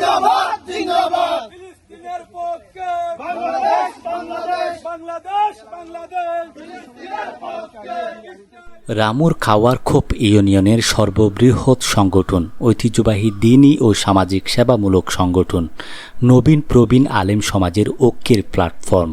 জিন্দাবাদ রামুর খাওয়ার খোপ ইউনিয়নের সর্ববৃহৎ সংগঠন, ঐতিহ্যবাহী দিনী ও সামাজিক সেবামূলক সংগঠন, নবীন প্রবীণ আলেম সমাজের ঐক্যের প্ল্যাটফর্ম,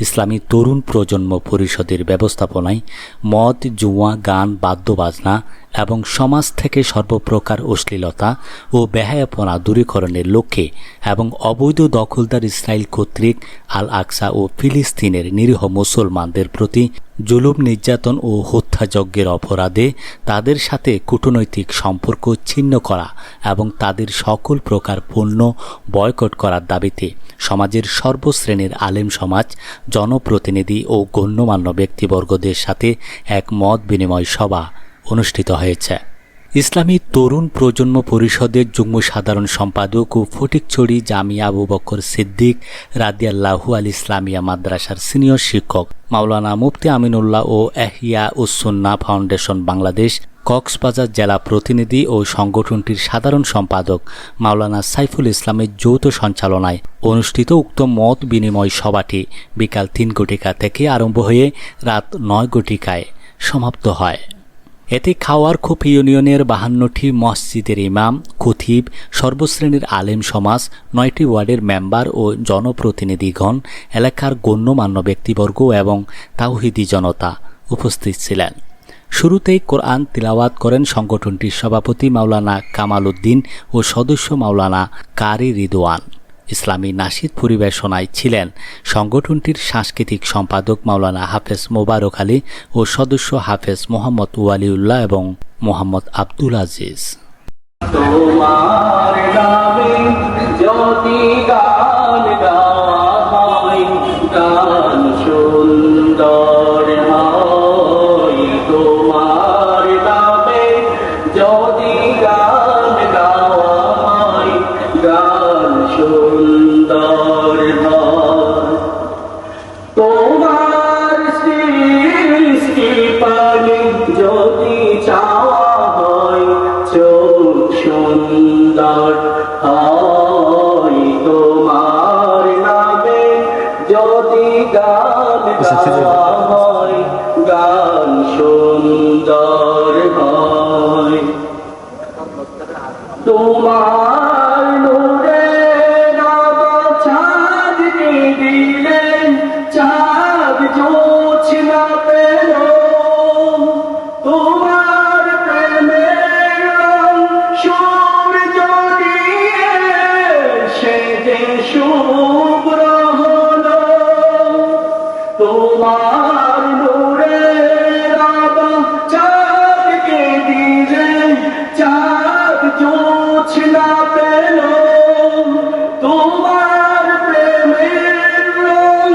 ইসলামী তরুণ প্রজন্ম পরিষদের ব্যবস্থাপনায় মদ, জুয়া, গান, বাদ্যবাজনা এবং সমাজ থেকে সর্বপ্রকার অশ্লীলতা ও বেহায়াপনা দূরীকরণের লক্ষ্যে এবং অবৈধ দখলদার ইসরায়েল কর্তৃক আল আকসা ও ফিলিস্তিনের নিরীহ মুসলমানদের প্রতি জুলুম, নির্যাতন ও হত্যাযজ্ঞের অপরাধে তাদের সাথে কূটনৈতিক সম্পর্ক ছিন্ন করা এবং তাদের সকল প্রকার পণ্য বয়কট করার দাবিতে সমাজের সর্বশ্রেণীর আলেম সমাজ, জনপ্রতিনিধি ও গণ্যমান্য ব্যক্তিবর্গদের সাথে এক মত বিনিময় সভা অনুষ্ঠিত হয়েছে। ইসলামী তরুণ প্রজন্ম পরিষদের যুগ্ম সাধারণ সম্পাদক ও ফটিকছড়ি জামিয়া আবু বকর সিদ্দিক রাদিয়াল্লাহু আল ইসলামিয়া মাদ্রাসার সিনিয়র শিক্ষক মাওলানা মুফতি আমিনুল্লাহ ও এহিয়া উসুন্না ফাউন্ডেশন বাংলাদেশ, কক্সবাজার জেলা প্রতিনিধি ও সংগঠনটির সাধারণ সম্পাদক মাওলানা সাইফুল ইসলামের যৌথ সঞ্চালনায় অনুষ্ঠিত উক্ত মত বিনিময় সভাটি বিকাল তিন ঘটিকা থেকে আরম্ভ হয়ে রাত নয় ঘটিকায় সমাপ্ত হয়। এতে খাওয়ার খুব ইউনিয়নের বাহান্নটি মসজিদের ইমাম, খতিব, সর্বশ্রেণীর আলেম সমাজ, নয়টি ওয়ার্ডের মেম্বার ও জনপ্রতিনিধিগণ, এলাকার গণ্যমান্য ব্যক্তিবর্গ এবং তাওহিদি জনতা উপস্থিত ছিলেন। শুরুতেই কোরআন তিলাওয়াত করেন সংগঠনটির সভাপতি মাওলানা কামাল উদ্দিন ও সদস্য মাওলানা কারি রিদওয়ান। ইসলামী নাসিদ পরিবেশনায় ছিলেন। সংগঠনটির সাংস্কৃতিক সম্পাদক মাওলানা হাফেজ মোবারক আলী ও সদস্য হাফেজ মোহাম্মদ ওয়ালিউল্লাহ এবং মোহাম্মদ আব্দুল আজিজ। তোমার চোখ সুন্দর হয় তোমার নামে। যদি গান হয় গান সুন্দর হয়। তোমার তোমার নূরে রাবা চাঁদকে দিলেন চাঁদ জোছনা পেল। তোমার প্রেমের রং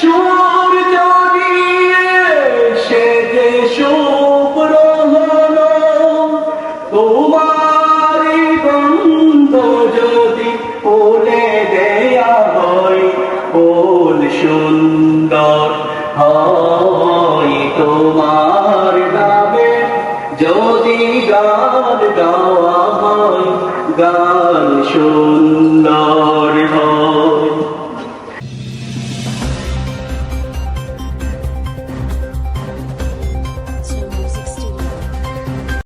সূর্য দিয়ে সে যে শুভ্র হলো তোমারি গন্ধ যদি ফুলে দেয়া হয় ফুল সুন্দর হয় তোমার নামে। যদি গান গাওয়া হয় গান